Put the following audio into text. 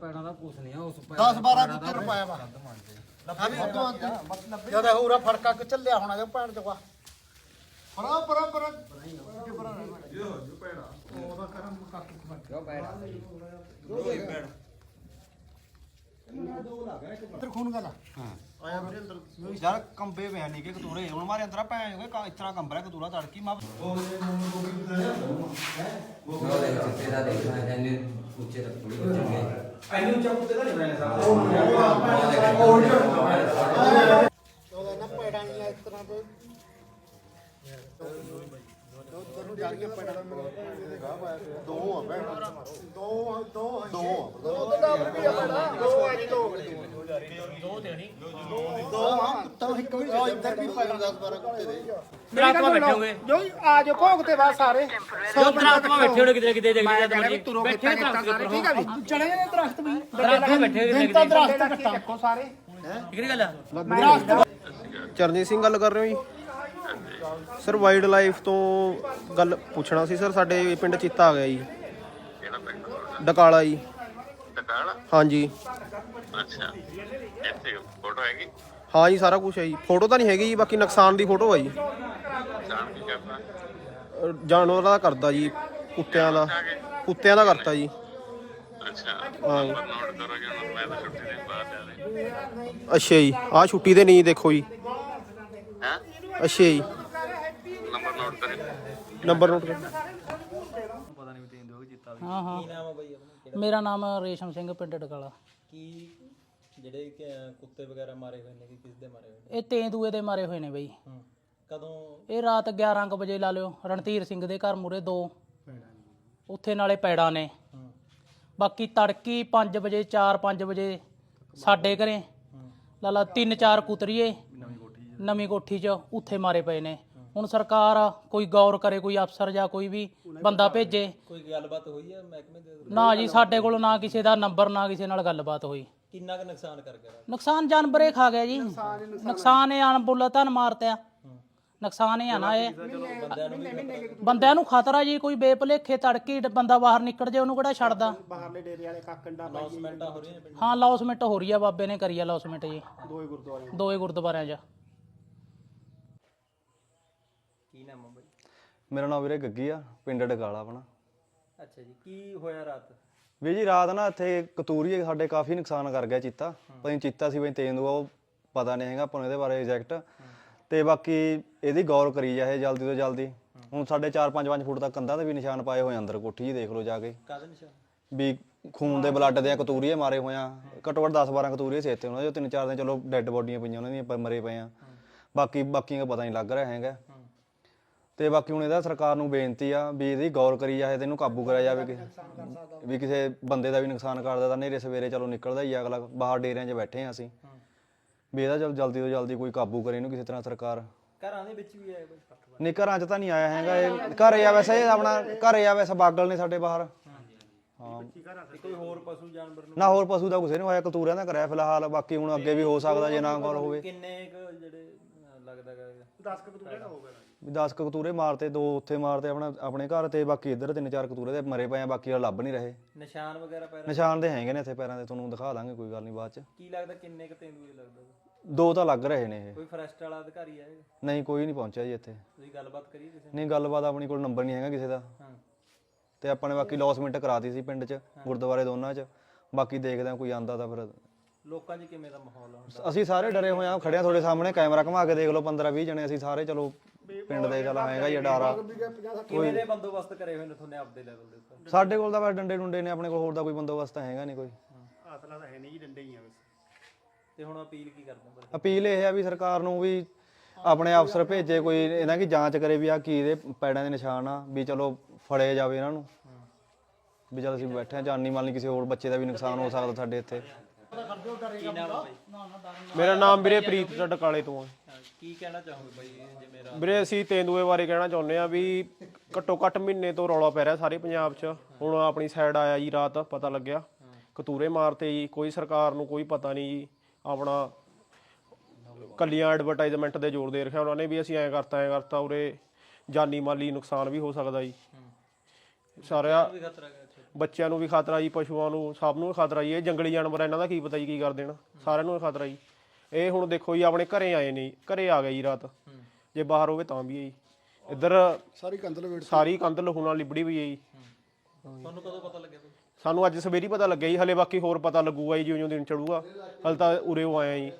10 12 ਕੁੱਤੇ ਨੂੰ ਪਾਇਆ ਵਾ। ਆ ਵੀ ਉਦੋਂ ਜਦ ਹੋਰਾ ਫੜਕਾ ਕਿ ਚੱਲਿਆ ਹੋਣਾ ਜੋ ਭੈਣ ਚੋਗਾ ਪਰਾ ਪਰਾ ਪਰਾ ਉਹਦਾ ਕਰਮ ਕਾਕੀ ਤੇਰੇ ਖੂਨ ਗਲਾ ਹਾਂ। ਆਇਆ ਮੇਰੇ ਅੰਦਰ। ਯਾਰ ਕੰਬੇ ਪਿਆ ਨਹੀਂ ਕਿ ਕਤੂਰੇ। ਹੁਣ ਮਾਰੇ ਅੰਦਰ ਭੈਣ ਹੋਏ ਇਸ ਤਰ੍ਹਾਂ ਕਤੂਰਾ ਤੜਕੀ। ਮਾ ਉਹਦੇ ਚਿੱਤੇ ਦਾ ਦੇਖਣਾ ਜਾਂਦੇ ਉੱਚੇ ਤੱਕ ਥੋੜੀ ਬੱਚੇ ਉਹਦਾ ਦੋ ਆ ਭੈਣ ਦੋ ਦੋ ਦੋ ਦੋ ਤਾਂ ਵੀ ਆ ਪੈੜਾਂ ਦੋ ਆ ਜੀ ਦੋ ਦੋ ਦੇਣੀ ਦੋ ਆ ਤਾਂ ਇੱਕ ਵੀ ਇੱਧਰ ਵੀ ਪੈੜਾਂ 10 12 ਕੁੱਤੇ ਦੇ ਪ੍ਰਾਤਮਾ ਬੈਠੇ ਜੋ ਆ ਜੋ ਭੋਗ ਤੇ ਬਾਅਦ ਸਾਰੇ ਜੋ ਪ੍ਰਾਤਮਾ ਬੈਠੇ ਹੋਗੇ ਕਿਤੇ ਕਿਤੇ ਦੇਖਦੇ ਜਦ ਮਰਜ਼ੀ ਬੈਠੇ ਦਰਖਤ ਦੇ ਠੀਕ ਆ ਵੀ ਚਲੇ ਨੇ ਦਰਖਤ ਵੀ ਦਰਖਤ ਬੈਠੇ ਹੋਗੇ ਦਿਨ ਦਰਖਤ ਕੱਟਾ ਸਾਰੇ ਠੀਕ ਨਹੀਂ ਗੱਲ ਆ ਚਰਨਜੀਤ ਸਿੰਘ ਗੱਲ ਕਰ ਰਹੇ ਹੋ ਜੀ? ਸਰ ਵਾਈਲਡ ਲਾਈਫ ਤੋਂ ਗੱਲ ਪੁੱਛਣਾ ਸੀ ਸਰ ਸਾਡੇ ਪਿੰਡ ਚੀਤਾ ਆ ਗਿਆ ਜੀ। ਕਿਹੜਾ ਪਿੰਡ? ਡਕਾਲਾ ਜੀ। ਟਕਾਲਾ ਹਾਂਜੀ। ਅੱਛਾ। ਇੱਥੇ ਫੋਟੋ ਹੈਗੀ? ਹਾਂ ਜੀ ਸਾਰਾ ਕੁਝ ਹੈ ਜੀ। ਫੋਟੋ ਤਾਂ ਨਹੀਂ ਹੈਗੀ ਜੀ ਬਾਕੀ ਨੁਕਸਾਨ ਦੀ ਫੋਟੋ ਹੈ ਜੀ। ਜਾਣ ਕੀ ਕਰਨਾ ਅਹ ਜਾਨਵਰਾਂ ਦਾ ਕਰਦਾ ਜੀ ਕੁੱਤਿਆਂ ਦਾ। ਕੁੱਤਿਆਂ ਦਾ ਕਰਤਾ ਜੀ। ਅੱਛਾ। ਹਾਂ। ਜੀ। ਨੰਬਰ ਨੋਟ ਕਰੋ ਜੀ ਹੁਣ ਮੈਂ ਤਾਂ ਛੁੱਟੀ ਦੇ ਬਾਅਦ ਜਾ ਰਹੀ। ਅੱਛਾ ਜੀ ਆਹ ਛੁੱਟੀ ਤੇ ਨਹੀਂ ਦੇਖੋ ਜੀ। ਹੈ? ਅੱਛਾ ਜੀ। ਨੰਬਰ ਨੋਟ ਕਰੋ। ਹਾਂ ਹਾਂ। ਮੇਰਾ ਨਾਮ ਰੇਸ਼ਮ ਸਿੰਘ ਪਿੰਡ ਡਕਾਲਾ। ਕੀ ਜਿਹੜੇ ਕੁੱਤੇ ਵਗੈਰਾ ਮਾਰੇ ਹੋਏ ਨੇ ਕਿ ਕਿਸ ਦੇ ਮਾਰੇ ਹੋਏ ਨੇ? ਇਹ ਤੇਂਦੂਏ ਦੇ ਮਾਰੇ ਹੋਏ ਨੇ ਬਈ। ਕਦੋਂ? ਇਹ ਰਾਤ 11 ਕੁ ਵਜੇ ਲਾ ਲਿਓ। ਰਣਧੀਰ ਸਿੰਘ ਦੇ ਘਰ ਮੂਰੇ ਦੋ। ਉੱਥੇ ਨਾਲੇ ਪੈੜਾਂ ਨੇ। ਬਾਕੀ ਤੜਕੀ 5 ਵਜੇ 4-5 ਵਜੇ ਸਾਡੇ ਘਰੇ। ਲਾ ਲਾ ਤਿੰਨ ਚਾਰ ਕੁਤਰੀਏ। ਨਵੀਂ ਕੋਠੀ 'ਚ ਉੱਥੇ ਮਾਰੇ ਪਏ ਨੇ। ਹੁਣ ਸਰਕਾਰ ਕੋਈ ਗੌਰ ਕਰੇ ਕੋਈ ਅਫਸਰ ਜਾਂ ਕੋਈ ਵੀ ਬੰਦਾ ਭੇਜੇ। ਕੋਈ ਗੱਲਬਾਤ ਹੋਈ ਹੈ ਮਹਿਕਮੇ ਦੇ ਨਾ ਜੀ ਸਾਡੇ ਕੋਲ ਨਾ ਕਿਸੇ ਦਾ ਨੰਬਰ ਨਾ ਕਿਸੇ ਨਾਲ ਗੱਲਬਾਤ ਹੋਈ। ਕਿੰਨਾ ਕੁ ਨੁਕਸਾਨ ਕਰ ਗਿਆ? ਨੁਕਸਾਨ ਜਾਨਵਰੇ ਖਾ ਗਿਆ ਜੀ। ਨੁਕਸਾਨ ਇਹ ਅਣਬੁੱਲਾ ਧਨ ਮਾਰਤਿਆ। ਨੁਕਸਾਨ ਇਹ ਆ ਨਾ ਇਹ। ਬੰਦਿਆਂ ਨੂੰ ਖਤਰਾ ਜੀ ਕੋਈ ਬੇਭਲੇਖੇ ਤੜਕੀ ਬੰਦਾ ਬਾਹਰ ਨਿਕਲ ਜੇ ਉਹਨੂੰ ਕਿਹੜਾ ਛੱਡਦਾ? ਬਾਹਰਲੇ ਡੇਰੇ ਵਾਲੇ ਕਾਕੰਡਾ ਅਨਾਉਂਸਮੈਂਟਾਂ ਹੋ ਰਹੀਆਂ ਨੇ ਪਿੰਡ ਹਾਂ ਲੌਸਮੈਂਟ ਹੋ ਰਹੀ ਆ ਬਾਬੇ ਨੇ ਕਰੀ ਆ ਲੌਸਮੈਂਟ ਜੀ। ਦੋਏ ਗੁਰਦੁਆਰੇ ਦੋਏ ਗੁਰਦੁਆਰਿਆਂ 'ਚ। ਕੀ ਨਾਮ ਹੈ ਬਾਈ? ਮੇਰਾ ਨਾਮ ਵੀਰੇ ਗੱਗੀ ਆ ਪਿੰਡ ਡਕਾਲਾ ਆਪਣਾ। ਅੱਛਾ ਜੀ ਕੀ ਹੋਇਆ ਰਾਤ? ਵੀ ਜੀ ਰਾਤ ਨਾ ਇੱਥੇ ਕਤੂਰੀਏ ਸਾਡੇ ਕਾਫੀ ਨੁਕਸਾਨ ਕਰ ਗਿਆ ਚੀਤਾ। ਪਤਾ ਨਹੀਂ ਚੀਤਾ ਸੀ ਬਈ ਤੇਂਦੂਆ ਉਹ ਪਤਾ ਨਹੀਂ ਹੈਗਾ ਆਪਾਂ ਨੂੰ ਇਹਦੇ ਬਾਰੇ ਐਗਜ਼ੈਕਟ ਤੇ ਬਾਕੀ ਇਹਦੀ ਗੌਰ ਕਰੀ ਜਾਏ ਜਲਦੀ ਤੋਂ ਜਲਦੀ। ਹੁਣ ਸਾਡੇ 4-5 ਫੁੱਟ ਤੱਕ ਕੰਧਾਂ ਤੇ ਵੀ ਨਿਸ਼ਾਨ ਪਾਏ ਹੋਏ ਆ ਅੰਦਰ ਕੋਠੀ ਜੀ ਦੇਖ ਲਓ ਜਾ ਕੇ। ਕਾਹਦੇ ਨਿਸ਼ਾਨ? ਵੀ ਖੂਨ ਦੇ ਬਲੱਡ ਦੇ ਕਤੂਰੀਏ ਮਾਰੇ ਹੋਏ ਆ। ਘੱਟੋ ਘੱਟ 10-12 ਕਤੂਰੀਏ ਸੀ ਇੱਥੇ ਉਹਨਾਂ ਦੇ ਤਿੰਨ ਚਾਰ ਦਿਨ ਚਲੋ ਡੈੱਡ ਬੋਡੀਆਂ ਪਈਆਂ ਉਹਨਾਂ ਦੀਆਂ ਪ- ਮਰੇ ਪਏ ਆ। ਬਾਕੀ ਬਾਕੀਆਂ ਦਾ ਪਤਾ ਨਹੀਂ ਲੱਗ ਰਿਹਾ ਹੈਗਾ। ਤੇ ਬਾਕੀ ਹੁਣ ਇਹਦਾ ਸਰਕਾਰ ਨੂੰ ਬੇਨਤੀ ਆ ਵੀ ਇਹਦੀ ਗੌਰ ਕਰੀ ਜਾਏ ਤੇ ਇਹਨੂੰ ਕਾਬੂ ਕਰਿਆ ਜਾਵੇ ਕਿ ਵੀ ਕਿਸੇ ਬੰਦੇ ਦਾ ਵੀ ਨੁਕਸਾਨ ਕਰਦਾ ਤਾਂ ਨੇਰੇ ਸਵੇਰੇ ਚਲੋ ਨਿਕਲਦਾ ਹੀ ਆ ਅਗਲਾ ਬਾਹਰ ਡੇਰਿਆਂ 'ਚ ਬੈਠੇ ਆ ਅਸੀਂ। ਵੀ ਇਹਦਾ ਚਲ ਜਲਦੀ ਤੋਂ ਜਲਦੀ ਕੋਈ ਕਾਬੂ ਕਰੇ ਇਹਨੂੰ ਕਿਸੇ ਤਰ੍ਹਾਂ ਸਰਕਾਰ। ਘਰਾਂ ਦੇ ਵਿੱਚ ਵੀ ਬਾਈ ਪੱਟ ਨਹੀਂ ਘਰਾਂ 'ਚ ਤਾਂ ਨਹੀਂ ਆਇਆ ਹੈਗਾ ਇਹ। ਘਰੇ ਆ ਵੈਸੇ ਆਪਣਾ ਘਰੇ ਆ ਵੈਸੇ ਬਾਗਲ ਨੇ ਸਾਡੇ ਬਾਹਰ। ਹਾਂ। ਤੇ ਕੋਈ ਹੋਰ ਪਸ਼ੂ ਜਾਨਵਰ ਨੂੰ? ਨਾ ਹੋਰ ਪਸ਼ੂ ਦਾ ਕੁਛ ਨਹੀਂ ਹੋਇਆ ਕਤੂਰਿਆਂ ਦਾ ਕਰਿਆ ਫਿਲਹਾਲ। ਬਾਕੀ ਹੁਣ ਅੱਗੇ ਵੀ ਹੋ ਸਕਦਾ ਜੇ ਨਾ ਗੌਰ ਹੋਵੇ। ਕਿੰਨੇ ਜਿਹੜੇ ਲੱਗਦਾ 10 ਕੁ ਕਤੂਰੇ ਹੋ ਗਏ ਵੀ 10 ਕੁ ਕਤੂਰੇ ਮਾਰਤੇ ਦੋ ਉੱਥੇ ਮਾਰਤੇ ਆਪਣਾ ਆਪਣੇ ਘਰ ਤੇ ਬਾਕੀ ਇੱਧਰ ਤਿੰਨ ਚਾਰ ਕਤੂਰੇ ਦੇ ਮਰੇ ਪਏ ਆ ਬਾਕੀ ਵਾਲੇ ਲੱਭ ਨਹੀਂ ਰਹੇ। ਨਿਸ਼ਾਨ ਵਗੈਰਾ ਪੈਰਾਂ ਨਿਸ਼ਾਨ ਦੇ ਹੈਗੇ ਨੇ ਇੱਥੇ ਪੈਰਾਂ ਦੇ ਤੁਹਾਨੂੰ ਦਿਖਾ ਦਾਂਗੇ ਕੋਈ ਗੱਲ ਨਹੀਂ ਬਾਅਦ ਚ। ਕੀ ਲੱਗਦਾ ਕਿੰਨੇ ਕੁ ਤੇਂਦੂਏ ਲੱਗਦਾ ਗਾ? ਦੋ ਤਾਂ ਲੱਗ ਰਹੇ ਨੇ ਇਹ। ਕੋਈ ਫਰੈਸਟ ਵਾਲਾ ਅਧਿਕਾਰੀ ਆਏਗਾ ਨਹੀਂ ਕੋਈ ਨਹੀਂ ਪਹੁੰਚਿਆ ਜੀ ਇੱਥੇ। ਤੁਸੀਂ ਗੱਲਬਾਤ ਕਰੀਏ ਕਿਸੇ ਨਹੀਂ ਗੱਲਬਾਤ ਆਪਣੀ ਕੋਲ ਨੰਬਰ ਨਹੀਂ ਹੈਗਾ ਕਿਸੇ ਦਾ। ਹਾਂ। ਤੇ ਆਪਾਂ ਨੇ ਬਾਕੀ ਲੌਸਮੈਂਟ ਕਰਾਤੀ ਸੀ ਪਿੰਡ 'ਚ ਗੁਰਦੁਆਰੇ ਦੋਨਾਂ 'ਚ। ਬਾਕੀ ਦੇਖਦੇ ਆ ਕੋਈ ਆਂਦਾ ਤਾਂ ਫਿਰ ਲੋਕਾਂ 'ਚ ਕਿਵੇਂ ਦਾ ਮਾਹੌਲ ਆ ਹੁਣ? ਅਸੀਂ ਸਾਰੇ ਡਰੇ ਹੋਏ ਆ ਖੜਿਆ ਤੁਹਾਡੇ ਸਾਹਮਣੇ ਕੈਮਰਾ ਘੁਮਾ ਕੇ ਦੇਖ ਲਓ 15 20 ਜਣੇ ਅਸੀਂ ਸਾਰੇ ਚਲੋ ਪਿੰਡ ਦੇ ਚਲ ਹੈਗਾ ਜੀ ਡਾਰਾ ਕਿਵੇਂ ਦੇ ਬੰਦੋਬਸਤ ਕਰੇ ਹੋਏ ਨੇ ਤੁਹਾਨੇ ਆਪਦੇ ਲੈਵਲ ਦੇ ਉੱਤੇ ਸਾਡੇ ਕੋਲ ਤਾਂ ਬਸ ਡੰਡੇ ਡੁੰਡੇ ਨੇ ਆਪਣੇ ਕੋਲ ਹੋਰ ਦਾ ਕੋਈ ਬੰਦੋਬਸਤ ਤਾਂ ਹੈਗਾ ਨਹੀਂ ਕੋਈ। ਤੇ ਹੁਣ ਅਪੀਲ ਕੀ ਕਰਦੇ ਹੋ ਅਪੀਲ ਇਹ ਹੈ ਵੀ ਸਰਕਾਰ ਨੂੰ ਵੀ ਆਪਣੇ ਅਫਸਰ ਭੇਜੇ ਕੋਈ ਇਹਨਾਂ ਦੀ ਜਾਂਚ ਕਰੇ ਵੀ ਆ ਕੀ ਇਹਦੇ ਪੈੜਾਂ ਦੇ ਨਿਸ਼ਾਨ ਆ ਵੀ ਚਲੋ ਫੜੇ ਜਾਵੇ ਇਹਨਾਂ ਨੂੰ। ਵੀ ਚਲ ਅਸੀਂ ਬੈਠੇ ਆ ਜਾਨੀ ਮਾਲ ਨਹੀਂ ਕਿਸੇ ਹੋਰ ਬੱਚੇ ਦਾ ਵੀ ਨੁਕਸਾਨ ਹੋ ਸਕਦਾ ਸਾਡੇ ਇੱਥੇ। ਮੇਰਾ ਨਾਮ ਵੀਰੇ ਪ੍ਰੀਤ ਡਕਾਲੇ ਤੋਂ ਆ ਹਾਂ, ਕੀ ਕਹਿਣਾ ਚਾਹੋਗੇ ਬਾਈ ਜਿਵੇਂ ਰਾਤ ਵੀਰੇ ਅਸੀਂ ਤੇਂਦੂਏ ਬਾਰੇ ਕਹਿਣਾ ਚਾਹੁੰਦੇ ਆ ਵੀ ਘੱਟੋ ਘੱਟ ਮਹੀਨੇ ਤੋਂ ਰੌਲਾ ਪੈ ਰਿਹਾ ਸਾਰੇ ਪੰਜਾਬ 'ਚ। ਹੁਣ ਆਪਣੀ ਸਾਈਡ ਆਇਆ ਜੀ ਰਾਤ ਪਤਾ ਲੱਗਿਆ। ਕਤੂਰੇ ਮਾਰਤੇ ਜੀ ਕੋਈ ਸਰਕਾਰ ਨੂੰ ਕੋਈ ਪਤਾ ਨਹੀਂ ਜੀ। ਆਪਣਾ ਕੱਲੀਆਂ ਐਡਵਰਟਾਈਜ਼ਮੈਂਟ ਦੇ ਜ਼ੋਰ ਦੇ ਰੱਖਿਆ ਉਹਨਾਂ ਨੇ ਵੀ ਅਸੀਂ ਐਂ ਕਰਤਾ ਐਂ ਕਰਤਾ ਉਰੇ ਜਾਨੀ ਮਾਲੀ ਨੁਕਸਾਨ ਵੀ ਹੋ ਸਕਦਾ ਜੀ। ਸਾਰਿਆ ਵੀ ਖਤਰਾ ਬੱਚਿਆਂ ਨੂੰ ਵੀ ਖਤਰਾ ਜੀ ਪਸ਼ੂਆਂ ਨੂੰ ਸਭ ਨੂੰ ਖਤਰਾ ਜੀ। ਇਹ ਜੰਗਲੀ ਜਾਨਵਰ ਇਹਨਾਂ ਦਾ ਕੀ ਪਤਾ ਜੀ ਕੀ ਕਰ ਦੇਣ। ਸਾਰਿਆਂ ਨੂੰ ਖਤਰਾ ਜੀ। ਇਹ ਹੁਣ ਦੇਖੋ ਜੀ ਆਪਣੇ ਘਰੇ ਆਏ ਨੇ ਜੀ, ਘਰੇ ਆ ਗਏ ਜੀ ਰਾਤ। ਜੇ ਬਾਹਰ ਹੋਵੇ ਤਾਂ ਵੀ ਹੈ ਜੀ। ਇੱਧਰ ਸਾਰੀ ਕੰਧ ਲਵੇੜ ਸਾਰੀ ਕੰਧ ਲਹੂ ਨਾਲ ਲਿਬੜੀ ਹੋਈ ਹੈ ਜੀ। ਤੁਹਾਨੂੰ ਕਦੋਂ ਪਤਾ ਲੱਗਿਆ ਸਾਨੂੰ ਅੱਜ ਸਵੇਰੀ ਪਤਾ ਲੱਗਿਆ ਜੀ। ਹਲੇ ਬਾਕੀ ਹੋਰ ਪਤਾ ਲੱਗੂਗਾ ਜੀ ਜਿਉਂ ਜਿਉਂ ਦਿਨ ਚੜੂਗਾ। ਹਲ ਤਾਂ ਉਰੇ ਉਹ ਆਇਆ ਜੀ।